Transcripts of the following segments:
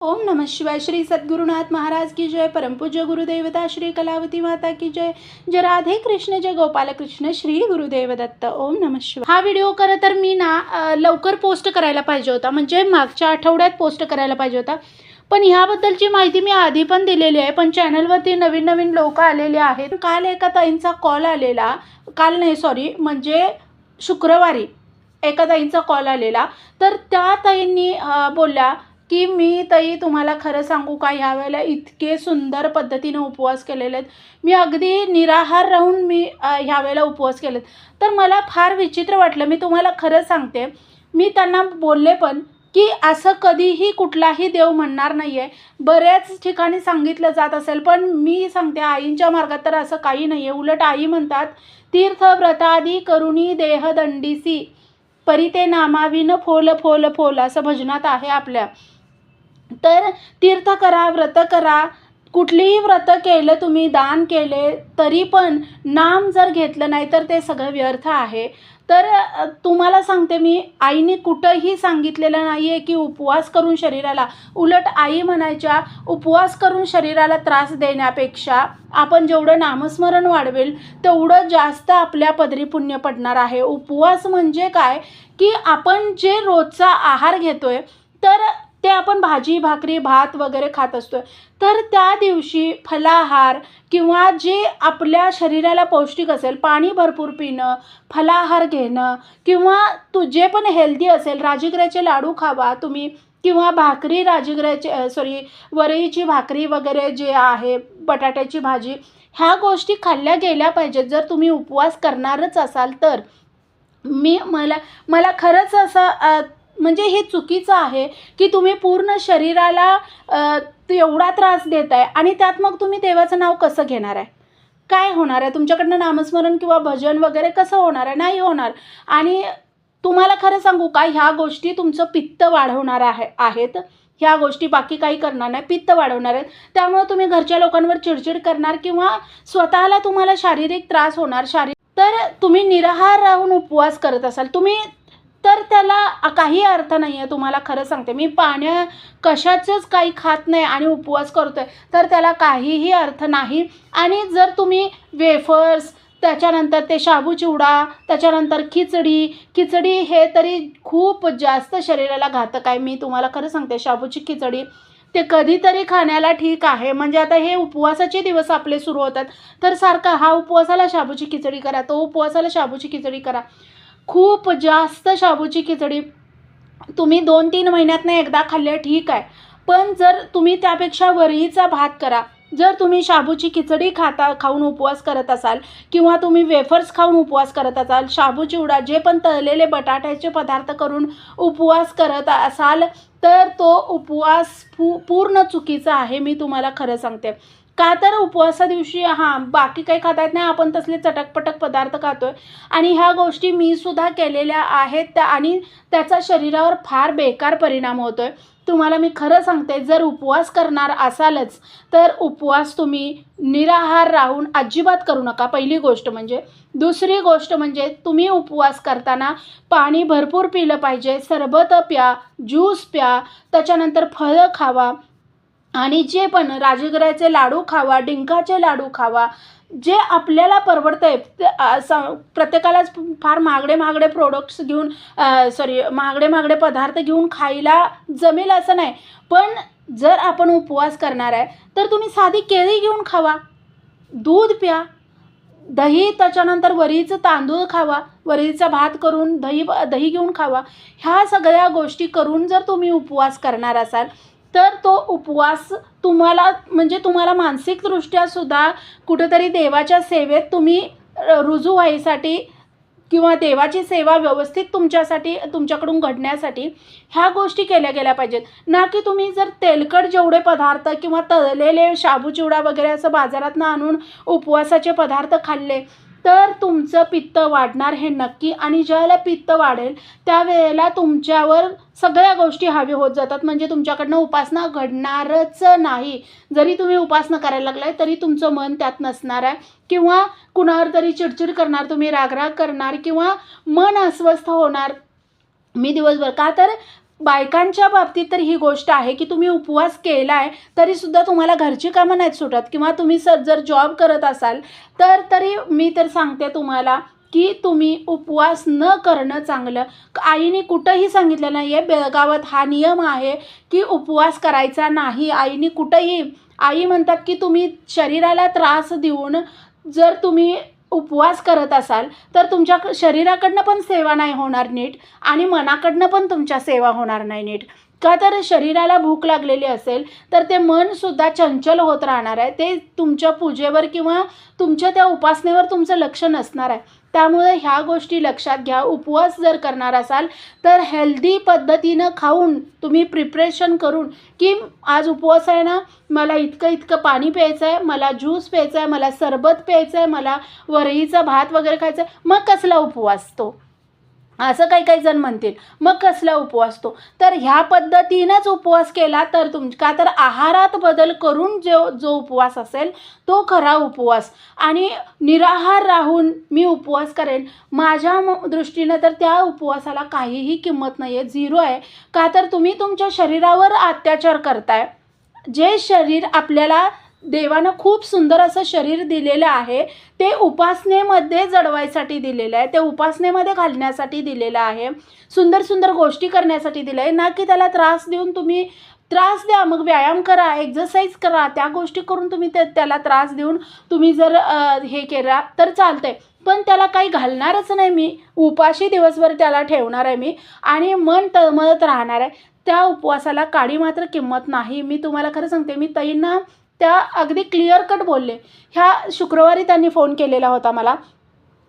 ओम नमः शिवाय श्री सद्गुरुनाथ महाराज की जय परमपूज्य गुरुदेवता श्री कलावती माता की जय जय राधे कृष्ण जय गोपाल कृष्ण श्री गुरुदेव दत्त ओम नमः शिवाय. हा व्हिडिओ खरं तर मी ना लवकर पोस्ट करायला पाहिजे होता म्हणजे मागच्या आठवड्यात पोस्ट करायला पाहिजे होता. पण ह्याबद्दलची माहिती मी आधी पण दिलेली आहे पण चॅनलवरती नवीन नवीन लोक आलेले आहेत. काल एका ताईंचा कॉल आलेला काल नाही सॉरी म्हणजे शुक्रवारी एका ताईंचा कॉल आलेला. तर त्या ताईंनी बोलल्या की मी तरी तुम्हाला खरं सांगू का? ह्यावेळेला इतके सुंदर पद्धतीने उपवास केलेले आहेत मी अगदी निराहार राहून मी ह्यावेळेला ह्या वेळेला उपवास केलेत. तर मला फार विचित्र वाटलं. मी तुम्हाला खरं सांगते. मी त्यांना बोलले पण की असं कधीही कुठलाही देव म्हणणार नाही आहे बऱ्याच ठिकाणी सांगितलं जात असेल पण मी सांगते आईंच्या मार्गात तर असं काही नाही आहे उलट आई म्हणतात तीर्थ व्रतादी करुणी देहदंडीसी परी ते नामाविन फोल फोल फोल असं भजनात आहे आपल्या. तर तीर्थ करा व्रत करा. कुठलीही व्रत केलं तुम्ही दान केले तरी पण नाम जर घेतलं नाही तर ते सगळं व्यर्थ आहे. तर तुम्हाला सांगते मी आईने कुठंही सांगितलेलं नाही आहे की उपवास करून शरीराला. उलट आई म्हणायच्या उपवास करून शरीराला त्रास देण्यापेक्षा आपण जेवढं नामस्मरण वाढवेल तेवढं जास्त आपल्या पदरी पुण्य पडणार आहे. उपवास म्हणजे काय? की आपण जे रोजचा आहार घेतोय तर ते आपण भाजी भाकरी भात वगैरे खात असतो तर त्या दिवशी फलाहार किंवा जे आपल्या शरीराला पौष्टिक असेल पाणी भरपूर पिणं फलाहार घेणं किंवा तू जे पण हेल्दी असेल राजगिऱ्याचे लाडू खावा तुम्ही किंवा भाकरी राजगिऱ्याचे सॉरी वरईची भाकरी वगैरे जे आहे बटाट्याची भाजी ह्या गोष्टी खाल्ल्या गेल्या पाहिजेत. जर तुम्ही उपवास करणारच असाल तर. मी मला मला खरंच असं म्हणजे हे चुकीचं आहे की तुम्ही पूर्ण शरीराला एवढा त्रास देत आहे आणि त्यात मग तुम्ही देवाचं नाव कसं घेणार आहे? काय होणार आहे? तुमच्याकडनं नामस्मरण किंवा भजन वगैरे कसं होणार आहे? नाही होणार. आणि तुम्हाला खरं सांगू का ह्या गोष्टी तुमचं पित्त वाढवणार आहे आहेत. ह्या गोष्टी बाकी काही करणार नाही पित्त वाढवणार आहेत. त्यामुळे तुम्ही घरच्या लोकांवर चिडचिड करणार किंवा स्वतःला तुम्हाला शारीरिक त्रास होणार शारीरिक तर तुम्ही निराहार राहून उपवास करत असाल. तुम्ही तर त्याला काही अर्थ नाही आहे तुम्हाला खरं सांगते. मी पाण्या कशाचंच काही खात नाही आणि उपवास करतोय तर त्याला काहीही अर्थ नाही. आणि जर तुम्ही वेफर्स त्याच्यानंतर ते शाबू चिवडा त्याच्यानंतर खिचडी खिचडी हे तरी खूप जास्त शरीराला घातक आहे. मी तुम्हाला खरं सांगते शाबूची खिचडी ते कधीतरी खाण्याला ठीक आहे. म्हणजे आता हे उपवासाचे दिवस आपले सुरू होतात. तर सारखा हा उपवासाला शाबूची खिचडी करा तो उपवासाला शाबूची खिचडी करा. खूप जास्त शाबूची खिचडी. तुम्ही दोन तीन महिन्यातनं एकदा खाल्ले ठीक आहे. पण जर तुम्ही त्यापेक्षा वरईचा भात करा जर तुम्ही शाबूची खिचडी खाता खाऊन उपवास करत असाल किंवा तुम्ही वेफर्स खाऊन उपवास करत असाल शाबू चिवडा जे पण तळलेले बटाट्याचे पदार्थ करून उपवास करत असाल तर तो उपवास पू पूर्ण चुकीचा आहे मी तुम्हाला खरं सांगते. का तर उपवासा दिवशी हां बाकी काही खाता येत नाही आपण तसले चटकपटक पदार्थ खातोय. आणि ह्या गोष्टी मी सुद्धा केलेल्या आहेत त्या आणि त्याचा शरीरावर फार बेकार परिणाम होतोय. तुम्हाला मी खरं सांगते जर उपवास करणार असालच तर उपवास तुम्ही निराहार राहून अजिबात करू नका. पहिली गोष्ट म्हणजे. दुसरी गोष्ट म्हणजे तुम्ही उपवास करताना पाणी भरपूर पिलं पाहिजे सरबत प्या ज्यूस प्या त्याच्यानंतर फळं खावा. आणि जे पण राजगिऱ्याचे लाडू खावा डिंकाचे लाडू खावा जे आपल्याला परवडतं आहे प्रत्येकालाच फार महागडे महागडे प्रोडक्ट्स घेऊन सॉरी महागडे महागडे पदार्थ घेऊन खायला जमेल असं नाही. पण जर आपण उपवास करणार आहे तर तुम्ही साधी केळी घेऊन खावा दूध प्या दही त्याच्यानंतर वरीचं तांदूळ खावा वरीचा भात करून दही दही घेऊन खावा. ह्या सगळ्या गोष्टी करून जर तुम्ही उपवास करणार असाल तर तो उपवास तुम्हाला म्हणजे तुम्हाला मानसिकदृष्ट्या सुद्धा देवाच्या सेवेत तुम्ही रुजू व्हायसाठी किंवा देवाची सेवा व्यवस्थित तुमच्यासाठी तुमच्याकडून घडण्यासाठी ह्या गोष्टी केल्या गेल्या पाहिजेत. ना की तुम्ही जर तेलकट जेवढे पदार्थ किंवा तळलेले शाबू चिवडा वगैरे असं बाजारातनं आणून उपवासाचे पदार्थ खाल्ले तर तुमचं पित्त वाढणार हे नक्की आणि ज्यावेळेला पित्त वाढेल त्यावेळेला तुमच्यावर सगळ्या गोष्टी हवी होत जातात. म्हणजे तुमच्याकडनं उपासना घडणारच नाही. जरी तुम्ही उपासना करायला लागलाय तरी तुमचं मन त्यात नसणार आहे. किंवा कुणावर तरी चिडचिड करणार तुम्ही रागराग करणार किंवा मन अस्वस्थ होणार. मी दिवसभर का तर बायकांच्या बाबतीत तर ही गोष्ट आहे की तुम्ही उपवास केला आहे तरीसुद्धा तुम्हाला घरची कामं नाहीत सुटत किंवा तुम्ही सर जर जॉब करत असाल तर तरी मी तर सांगते तुम्हाला की तुम्ही उपवास न करणं चांगलं. आईने कुठंही सांगितलं नाही आहे बेळगावात हा नियम आहे की उपवास करायचा नाही. आईने कुठंही आई म्हणतात की तुम्ही शरीराला त्रास देऊन जर तुम्ही उपवास करत असाल तर तुमच्या शरीराकडनं पण सेवा नाही होणार नीट आणि मनाकडनं पण तुमच्या सेवा होणार नाही नीट. का तर शरीराला भूक लागलेली असेल तर ते मनसुद्धा चंचल होत राहणार आहे. ते तुमच्या पूजेवर किंवा तुमच्या त्या उपासनेवर तुमचं लक्ष नसणार आहे. त्यामुळे ह्या गोष्टी लक्षात घ्या. उपवास जर करणार असाल तर हेल्दी पद्धतीनं खाऊन तुम्ही प्रिपरेशन करून की आज उपवास आहे ना मला इतकं इतकं पाणी प्यायचं आहे मला ज्यूस प्यायचा आहे मला सरबत प्यायचं आहे मला वरईचा भात वगैरे खायचा आहे मग कसला उपवास तो? असं काही काही जण म्हणतील. मग कसला उपवास तो? तर ह्या पद्धतीनंच उपवास केला तर तुम का तर आहारात बदल करून जो जो उपवास असेल तो खरा उपवास. आणि निराहार राहून मी उपवास करेन. माझ्या म दृष्टीनं तर त्या उपवासाला काहीही किंमत नाही आहे झिरो आहे. का तर तुम्ही तुमच्या शरीरावर अत्याचार करताय. जे शरीर आपल्याला देवानं खूप सुंदर असं शरीर दिलेलं आहे. ते उपासनेमध्ये जडवायसाठी दिलेलं आहे. ते उपासनेमध्ये घालण्यासाठी दिलेलं आहे. सुंदर सुंदर गोष्टी करण्यासाठी दिलं आहे. ना की त्याला त्रास देऊन तुम्ही त्रास द्या मग व्यायाम करा एक्झरसाईज करा त्या गोष्टी करून तुम्ही ते त्याला त्रास देऊन तुम्ही जर हे केला तर चालतंय. पण त्याला काही घालणारच नाही मी. उपाशी दिवसभर त्याला ठेवणार आहे मी. आणि मन तळमळत राहणार आहे. त्या उपवासाला काडी मात्र किंमत नाही. मी तुम्हाला खरं सांगते मी ताईंना त्या अगदी क्लिअर कट बोलले. ह्या शुक्रवारी त्यांनी फोन केलेला होता मला.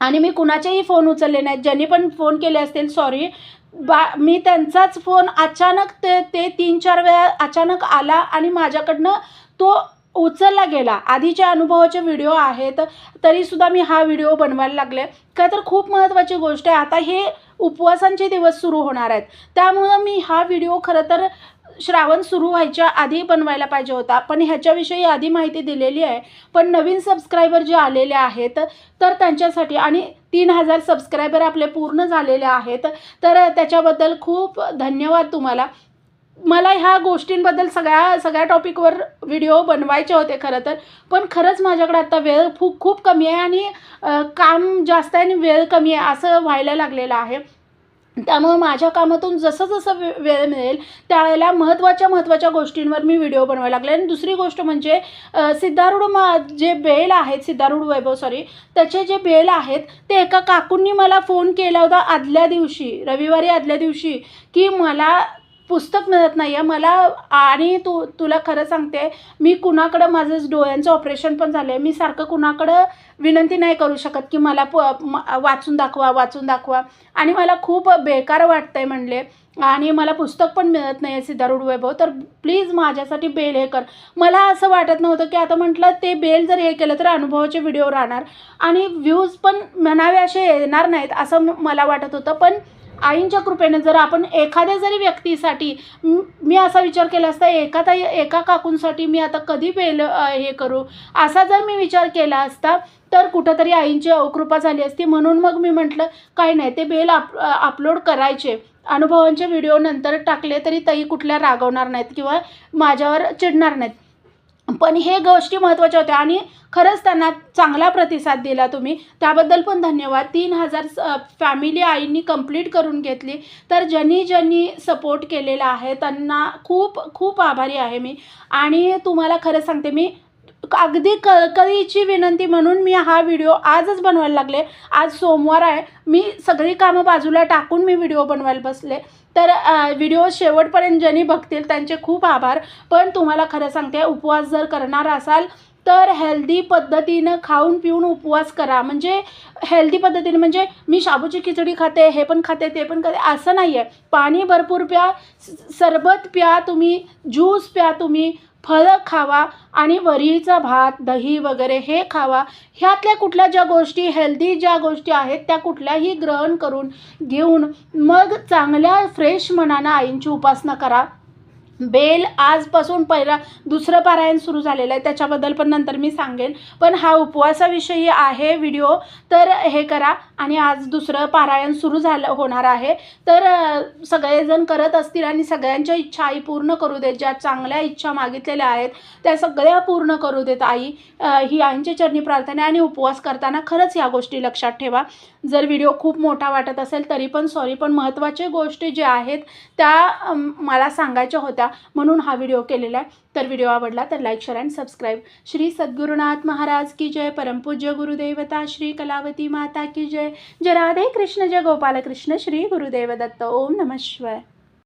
आणि मी कुणाचेही फोन उचलले नाहीत. ज्यांनी पण फोन केले असतील सॉरी बा मी त्यांचाच फोन अचानक ते ते तीन चार वेळा अचानक आला आणि माझ्याकडनं तो उचलला गेला. आधीच्या अनुभवाचे व्हिडिओ आहेत तरीसुद्धा मी हा व्हिडिओ बनवायला लागले. का तर खूप महत्त्वाची गोष्ट आहे. आता हे उपवासांचे दिवस सुरू होणार आहेत. त्यामुळं मी हा व्हिडिओ खरं तर श्रावण सुरू व्हायच्या आधी बनवायला पाहिजे होता. पण ह्याच्याविषयी आधी माहिती दिलेली आहे. पण नवीन सबस्क्रायबर जे आलेले आहेत तर त्यांच्यासाठी आणि तीन हजार सबस्क्रायबर आपले पूर्ण झालेले आहेत तर त्याच्याबद्दल खूप धन्यवाद तुम्हाला. मला ह्या गोष्टींबद्दल सगळ्या सगळ्या टॉपिकवर व्हिडिओ बनवायचे होते खरं तर. पण खरंच माझ्याकडे आता वेळ खूप खूप कमी आहे आणि काम जास्त आहे आणि वेळ कमी आहे असं व्हायला लागलेलं आहे. त्यामुळे माझ्या कामातून जसं जसं वे वेळ मिळेल त्यावेळेला महत्त्वाच्या महत्त्वाच्या गोष्टींवर मी व्हिडिओ बनवायला लागले. आणि दुसरी गोष्ट म्हणजे सिद्धारूढ मा जे बेल आहेत सिद्धारूढ वैभव सॉरी त्याचे जे बेल आहेत ते एका काकूंनी मला फोन केला होता आदल्या दिवशी रविवारी आदल्या दिवशी की मला पुस्तक मिळत नाही आहे मला आणि तू तुला खरं सांगते मी कुणाकडं माझं डोळ्यांचं ऑपरेशन पण झालं आहे मी सारखं कुणाकडं विनंती नाही करू शकत की मला प वाचून दाखवा वाचून दाखवा. आणि मला खूप बेकार वाटतं आहे म्हणले. आणि मला पुस्तक पण मिळत नाही आहे सिद्धारूढ वैभव. तर प्लीज माझ्यासाठी बेल हे कर. मला असं वाटत नव्हतं की आता म्हटलं ते बेल जर हे केलं तर अनुभवाचे व्हिडिओ राहणार. आणि व्ह्यूज पण म्हणावे असे येणार नाहीत असं मला वाटत होतं. पण आईंच्या कृपेने जर आपण एखाद्या जरी व्यक्तीसाठी मी असा विचार केला असता एका ताई एका काकूंसाठी मी आता कधी बेल हे करू? असा जर मी विचार केला असता तर कुठंतरी आईंची अवकृपा झाली असती. म्हणून मग मी म्हटलं काय नाही ते बेल आप अपलोड करायचे. अनुभवांचे व्हिडिओ नंतर टाकले तरी ताई कुठल्या रागवणार नाहीत किंवा माझ्यावर चिडणार नाहीत. पण हे गोष्टी महत्त्वाच्या होत्या आणि खरंच त्यांना चांगला प्रतिसाद दिला तुम्ही. त्याबद्दल पण धन्यवाद. तीन हजार फॅमिली आईंनी कंप्लीट करून घेतली. तर ज्यांनी ज्यांनी सपोर्ट केलेला आहे त्यांना खूप खूप आभारी आहे मी. आणि तुम्हाला खरं सांगते मी अगदी कळकळीची विनंती म्हणून मी हा व्हिडिओ आजच बनवायला लागले. आज सोमवार आहे. मी सगळी कामं बाजूला टाकून मी व्हिडिओ बनवायला बसले. तर व्हिडिओ शेवटपर्यंत ज्यांनी बघतील त्यांचे खूप आभार. पण तुम्हाला खरं सांगते उपवास जर करणार असाल तर हेल्दी पद्धतीनं खाऊन पिऊन उपवास करा. म्हणजे हेल्दी पद्धतीने म्हणजे मी शाबूची खिचडी खाते हे पण खाते ते पण खाते असं नाही आहे पाणी भरपूर प्या स- सरबत प्या तुम्ही ज्यूस प्या तुम्ही फळं खावा आणि वरीचा भात दही वगैरे हे खावा. ह्यातल्या कुठल्या ज्या गोष्टी हेल्दी ज्या गोष्टी आहेत त्या कुठल्याही ग्रहण करून घेऊन मग चांगल्या फ्रेश मनानं आईंची उपासना करा. बेल आजपासून पहिला दुसरं पारायण सुरू झालेलं आहे. त्याच्याबद्दल पण नंतर मी सांगेन. पण हा उपवासाविषयी आहे व्हिडिओ तर हे करा. आणि आज दुसरं पारायण सुरू झालं होणार आहे. तर सगळेजण करत असतील आणि सगळ्यांच्या इच्छा आई पूर्ण करू देत ज्या चांगल्या इच्छा मागितलेल्या आहेत त्या सगळ्या पूर्ण करू देत आई. ही आईंच्या चरणी प्रार्थना आणि उपवास करताना खरंच या गोष्टी लक्षात ठेवा. जर व्हिडिओ खूप मोठा वाटत असेल तरी पण सॉरी पण महत्त्वाच्या गोष्टी ज्या आहेत त्या मला सांगायच्या होत्या. म्हणून हा व्हिडिओ केलेला आहे. तर व्हिडिओ आवडला तर like share and subscribe Shri Sadgurunath Maharaj की जय. परमपूज्य गुरुदेवता श्री कलावती माता की जय. जय राधे कृष्ण जय गोपाल कृष्ण श्री गुरुदेव दत्त ओम नमः शिवाय.